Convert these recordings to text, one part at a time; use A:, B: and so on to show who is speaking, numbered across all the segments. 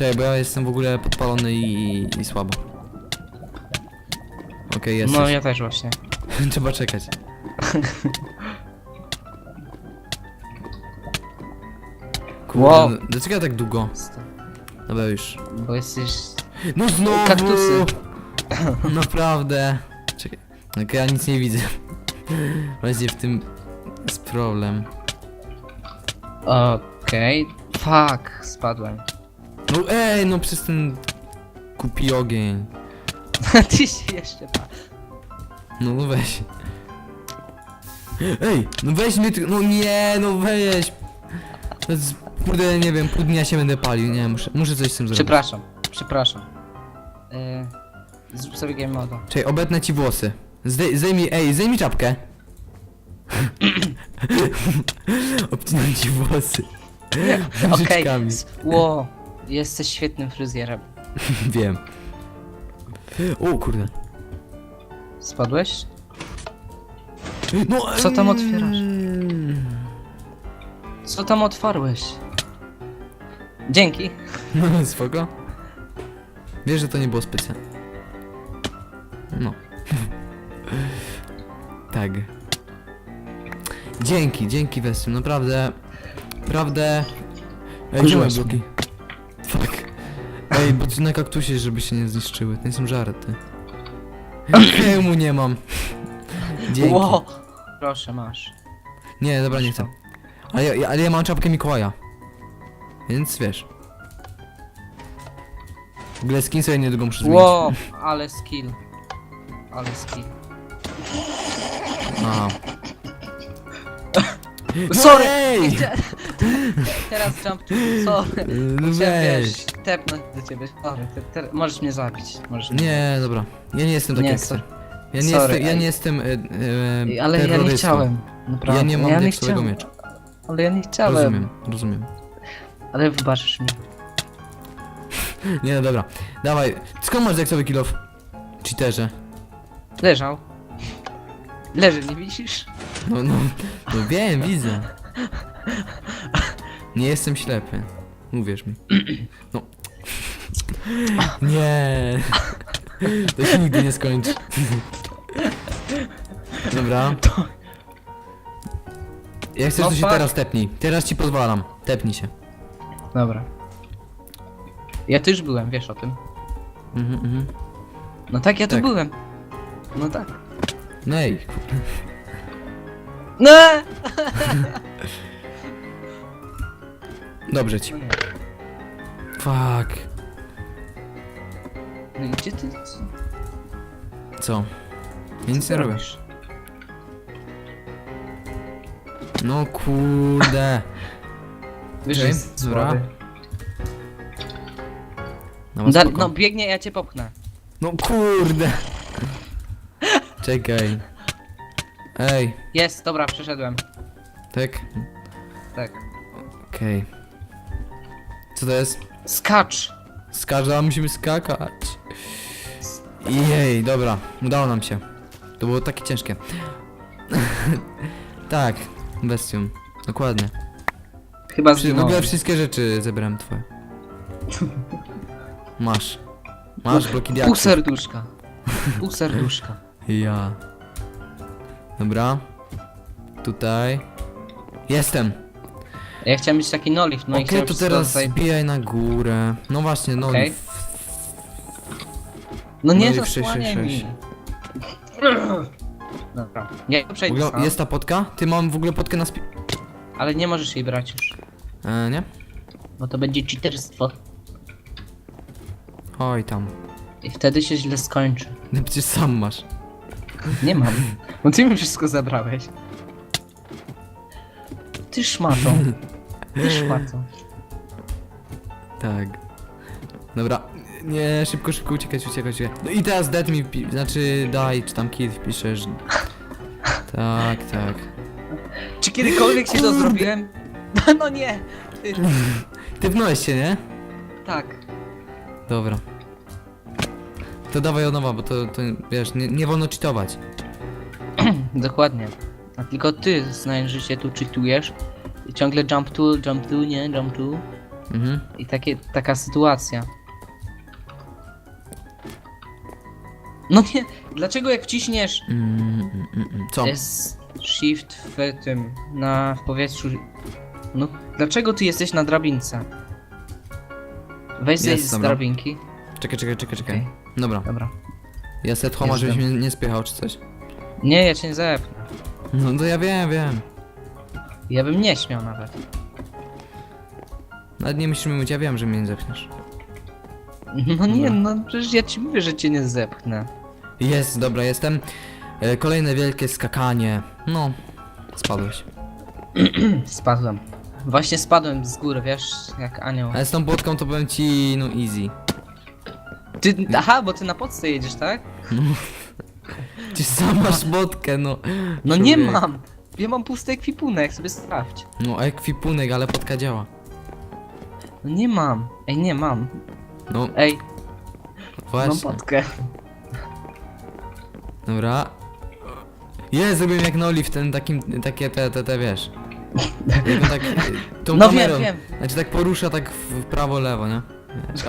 A: Czekaj, bo ja jestem w ogóle podpalony i, i słabo. Okej, jest.
B: No ja też właśnie.
A: Trzeba czekać. Kurde,
B: Wow.
A: no, dlaczego ja tak długo? Dobra już.
B: Bo jesteś...
A: No znowu!
B: Kaktusy.
A: Naprawdę. Czekaj. Ok, ja nic nie widzę. Właśnie w tym jest problem.
B: Okej. Fuck, spadłem.
A: No ej, no przez ten kupi ogień.
B: Ty się jeszcze pa.
A: No, no weź. Ej, no weź mnie ty... No nie, no weź. To jest, kurde, nie wiem, pół dnia się będę palił, nie, muszę, muszę coś z tym zrobić.
B: Przepraszam, przepraszam. Yy, zrób sobie game moda.
A: Czekaj, obetnę ci włosy. Zdej, zdejmij, ej, zdejmij czapkę. Obcinam ci włosy.
B: Okej.
A: Nożyczkami.
B: s- Ło, jesteś świetnym fryzjerem.
A: Wiem. O kurde.
B: Spadłeś?
A: No,
B: Co tam otwierasz?
A: mm.
B: Co tam otwarłeś? Dzięki.
A: No, spoko. Wiesz, że to nie było specjalne. No. tak. Dzięki, dzięki Wesym, naprawdę. Naprawdę. Ej, gdzie moje
B: Wkurzyłeś
A: bloki? Ej, bo ci na kaktusie, żeby się nie zniszczyły. To nie są żarty. Hełmu nie mam. Dzięki.
B: Ło. Proszę, masz.
A: Nie, dobra, nie chcę. Ale ja, ja, ale ja mam czapkę Mikołaja. Więc wiesz. W ogóle skin sobie niedługo muszę zmienić.
B: Ło, ale skill. Ale skill.
A: A.
B: Sorry!
A: ej!
B: Chcia- Teraz jump to... Sorry.
A: No
B: Chciałem,
A: weź.
B: wiesz, tepnąć do ciebie. Sorry, te, te, możesz mnie zabić. Możesz mnie
A: Nie, dobra. Ja nie jestem taki
B: Nie,
A: jak ty.
B: sorry.
A: Ja nie
B: Sorry,
A: jestem, ja
B: ej.
A: nie jestem e, e,
B: Ale ja nie
A: terrorystą.
B: chciałem. Naprawdę.
A: Ja nie mam diaksowego
B: chciałem.
A: miecza.
B: Ale ja nie chciałem.
A: Rozumiem, rozumiem.
B: Ale wybaczysz mi.
A: Nie, no dobra. Dawaj. Skąd masz diaksowy kill off? Cheaterze.
B: Leżał. Leży, nie widzisz?
A: No, no, no wiem, widzę. Nie jestem ślepy. Uwierz mi. No. Nie. To się nigdy nie skończy. Dobra. Jak chcesz,
B: No
A: to się teraz tepnij. Teraz ci pozwalam. Tepnij się.
B: Dobra. Ja tu już byłem, wiesz o tym.
A: Mhm, mhm.
B: No tak, ja tu
A: Tak.
B: byłem. No tak.
A: No ej.
B: No!
A: Dobrze ci.
B: No.
A: Fuck.
B: No i gdzie ty?
A: Co? Ja nic
B: Co
A: nie robię.
B: robisz?
A: No kurde.
B: Wiesz, że
A: Okej,
B: jest
A: dobra.
B: słaby.
A: No, spoko.
B: no biegnie, ja cię popchnę.
A: No kurde. Czekaj. Ej,
B: Jest, dobra, przeszedłem.
A: tak?
B: Tak.
A: Okej. Co to jest?
B: Skacz!
A: Skarża, musimy skakać. Jej, dobra, udało nam się. To było takie ciężkie. tak, bestium. Dokładnie.
B: Chyba
A: Przy, w
B: zginąłem.
A: ogóle wszystkie rzeczy zebrałem twoje. Masz. Masz bloki
B: Pół
A: diaksów.
B: serduszka. Pół serduszka.
A: Ja. Dobra. Tutaj. Jestem.
B: Ja chciałem mieć taki noliv, no i
A: Okej,
B: chciałem
A: to
B: wszystko
A: teraz
B: tutaj-
A: zbijaj na górę. No właśnie, no.
B: Okej. No nie
A: no sześć,
B: zasłaniaj
A: sześć,
B: mi. Dobra. Ja
A: W
B: przejdę
A: ogóle
B: sam,
A: jest ta potka? Ty mam w ogóle potkę na spi...
B: ale nie możesz jej brać już.
A: E, nie?
B: Bo to będzie cheaterstwo.
A: Oj tam.
B: I wtedy się źle skończy.
A: No przecież sam masz.
B: Nie mam. Bo ty mi wszystko zabrałeś. Ty szmato. Ty szmato.
A: Tak. Dobra. Nie, szybko, szybko uciekać, uciekać, uciekać. No i teraz dead mi wpi... Znaczy daj, czy tam kill wpiszesz. Tak, tak.
B: Czy kiedykolwiek się to
A: Kurde.
B: zrobiłem? No nie. Ty.
A: Typnąłeś się, nie?
B: Tak.
A: Dobra. To dawaj od nowa, bo to, to wiesz, nie, nie wolno cheatować.
B: Dokładnie. A tylko ty znajdziesz życie tu czytujesz. I ciągle jump tu, jump tu, nie, jump tu.
A: Mhm.
B: I takie, taka sytuacja. No nie, dlaczego jak wciśniesz
A: Mm, mm, mm, mm. Co?
B: S shift w tym, na w powietrzu. No, dlaczego ty jesteś na drabince? Weź
A: Jest,
B: z
A: dobra.
B: drabinki.
A: Czekaj, czekaj, czekaj, czekaj.
B: Okej,
A: Dobra.
B: dobra.
A: Ja set homa, żebyś mnie nie spychał czy coś.
B: Nie, ja cię nie zepnę.
A: No to ja wiem, wiem.
B: Ja bym nie śmiał nawet.
A: Nawet nie musisz mi mówić, ja wiem, że mnie nie zepchniesz.
B: No nie, no przecież ja ci mówię, że cię nie zepchnę.
A: Jest, dobra, jestem. E, kolejne wielkie skakanie. No, spadłeś.
B: Spadłem. Właśnie spadłem z góry, wiesz, jak anioł.
A: Ale z tą płotką to powiem ci, no easy.
B: Ty, aha, bo ty na podste jedziesz, tak?
A: Ty sam masz płotkę, no.
B: No nie
A: Człowiek.
B: mam. Ja mam pusty ekwipunek, sobie sprawdź.
A: No, ekwipunek, ale płotka działa.
B: No nie mam. Ej, nie mam.
A: No,
B: Ej, mam
A: właśnie.
B: podkę.
A: Dobra. Jest, zrobiłem jak Noli w ten takim, takie te, te, te, wiesz. Tak, tą
B: No
A: kamerą.
B: wiem, wiem.
A: Znaczy tak porusza tak w prawo, lewo, nie?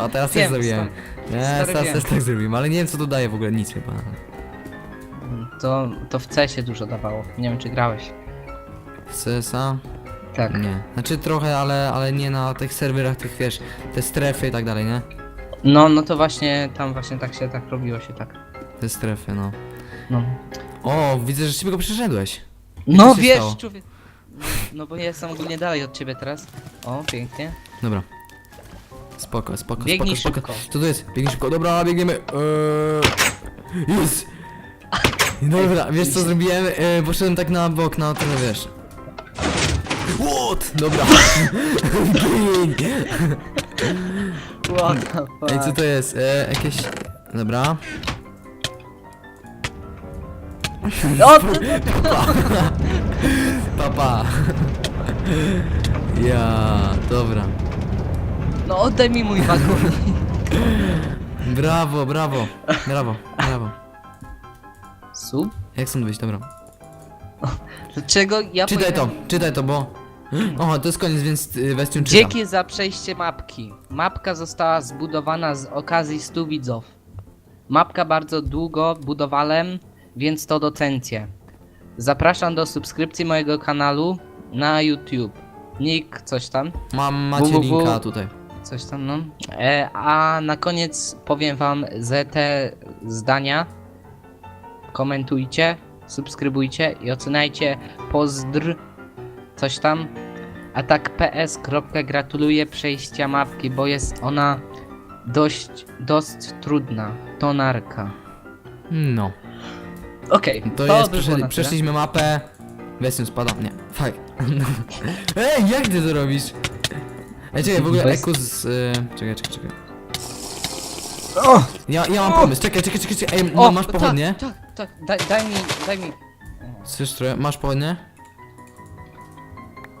A: A teraz też
B: Wiem,
A: zrobiłem. Nie,
B: stary
A: teraz
B: wiem.
A: też tak zrobiłem, ale nie wiem co to daje w ogóle, nic chyba.
B: To, to w C się dużo dawało. Nie wiem, czy grałeś.
A: W CSA?
B: Tak.
A: Nie. Znaczy trochę, ale, ale nie na tych serwerach, tych wiesz, te strefy i tak dalej, nie?
B: No, no to właśnie, tam właśnie tak się, tak robiło się tak.
A: Te strefy, no.
B: No.
A: O, widzę, że szybko przeszedłeś.
B: No
A: się
B: wiesz,
A: stało?
B: człowiek. No, no bo ja jestem ogólnie dalej od ciebie teraz. O, pięknie.
A: Dobra. Spoko, spoko,
B: Biegnij
A: spoko, spoko.
B: szybko.
A: Co to jest? Biegnij szybko. Dobra, biegniemy. Eee... Jest! Dobra, wiesz co zrobiłem? Eee, poszedłem tak na bok, na trochę wiesz. What? Dobra.
B: What the fuck?
A: Ej, co to jest? Eee, jakieś... Dobra.
B: O, ty,
A: Papa. Ja, dobra.
B: no oddaj mi mój wagonik.
A: Brawo, brawo. Brawo, brawo.
B: Sub?
A: Jak stąd wyjść? Dobra.
B: Dlaczego ja
A: Czytaj to, czytaj to, bo... O, to jest koniec, więc y, Westiun czyta.
B: Dzięki za przejście mapki. Mapka została zbudowana z okazji 100 widzów. Mapka bardzo długo budowałem, więc to docencie. Zapraszam do subskrypcji mojego kanału na YouTube. Nick, coś tam,
A: Mam, macie
B: www.
A: linka tutaj.
B: coś tam, no. E, a na koniec powiem wam ze te zdania. Komentujcie, subskrybujcie i oceniajcie. Pozdr, coś tam. A tak PS. Gratuluję przejścia mapki, bo jest ona dość, dość trudna. Tonarka.
A: No.
B: Okej,
A: To,
B: by
A: jest,
B: było
A: przeszli,
B: na tyle.
A: przeszliśmy mapę. Westiun spada. Nie, faj. Ej, jak ty to robisz? Ej, czekaj, w ogóle
B: Bez-
A: Eku z... Y... Czekaj, czekaj, czekaj.
B: O!
A: Ja, ja mam pomysł, czekaj, czekaj, czekaj, czekaj. Ej, masz
B: tak,
A: pochodnie?
B: Tak, tak, daj, daj mi, daj mi.
A: Chcesz trochę? Masz pochodnie?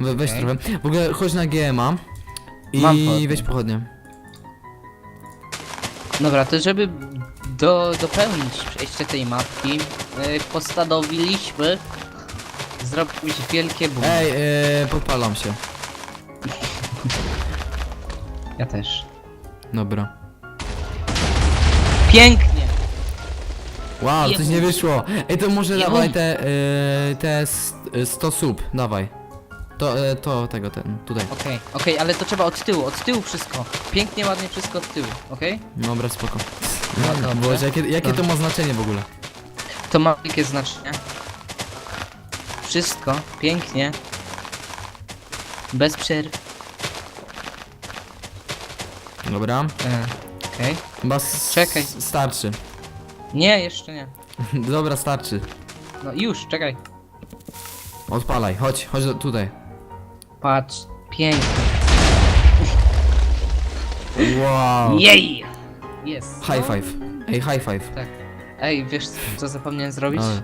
A: We, weź
B: Okej.
A: trochę. W ogóle chodź na GMA. I
B: Mam pochodnie.
A: weź pochodnie.
B: Dobra, to żeby do, dopełnić przejście tej mapki, yy, postanowiliśmy zrobić wielkie boom.
A: Ej, podpalam się.
B: Ja też.
A: Dobra.
B: Pięknie!
A: Wow, coś nie wyszło. Ej, to może
B: Jezu.
A: dawaj te, yy, te s- y, 100 sub, dawaj. To, y, to, tego, ten, tutaj.
B: Okej, okej, ale to trzeba od tyłu, od tyłu wszystko. Pięknie, ładnie wszystko od tyłu, okej?
A: Dobra, spoko.
B: No dobrze.
A: Boże, jakie, jakie to ma znaczenie w ogóle?
B: To ma wielkie znaczenie. Wszystko, pięknie. Bez przerw.
A: Dobra.
B: E, Okej.
A: Chyba s-
B: Czekaj.
A: starczy.
B: Nie, jeszcze nie.
A: Dobra, starczy.
B: No już, czekaj.
A: Odpalaj, chodź, chodź do, tutaj.
B: Patrz, pięknie.
A: Wow.
B: Jej! Jest.
A: High five. Ej, high five.
B: Tak. Ej, wiesz co zapomniałem zrobić?
A: Ale.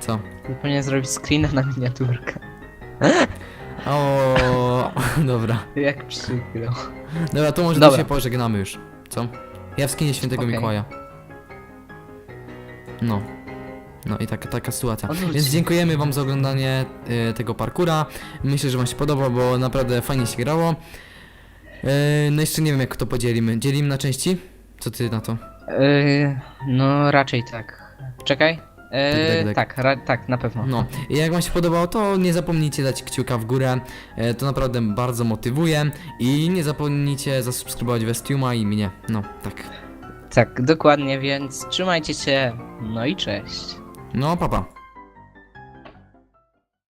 A: Co?
B: Zapomniałem zrobić screena na miniaturkę.
A: O, dobra.
B: Jak przykro.
A: Dobra, to może
B: Dobra.
A: się pożegnamy już. Co? Ja w skinie świętego
B: Okej.
A: Mikołaja. No. No i taka, taka sytuacja.
B: Odwróć
A: Więc
B: się.
A: dziękujemy wam za oglądanie y, tego parkura. Myślę, że wam się podoba, bo naprawdę fajnie się grało. E, no jeszcze nie wiem jak to podzielimy. Dzielimy na części? Co ty na to?
B: Yy, no raczej tak. Czekaj. Yy,
A: Tak, tak,
B: tak, ra, tak, na pewno.
A: No, i jak wam się podobało, to nie zapomnijcie dać kciuka w górę. E, to naprawdę bardzo motywuje. I nie zapomnijcie zasubskrybować Westiuma i mnie. No, tak.
B: Tak, dokładnie, więc trzymajcie się. No i cześć.
A: No, papa. Pa.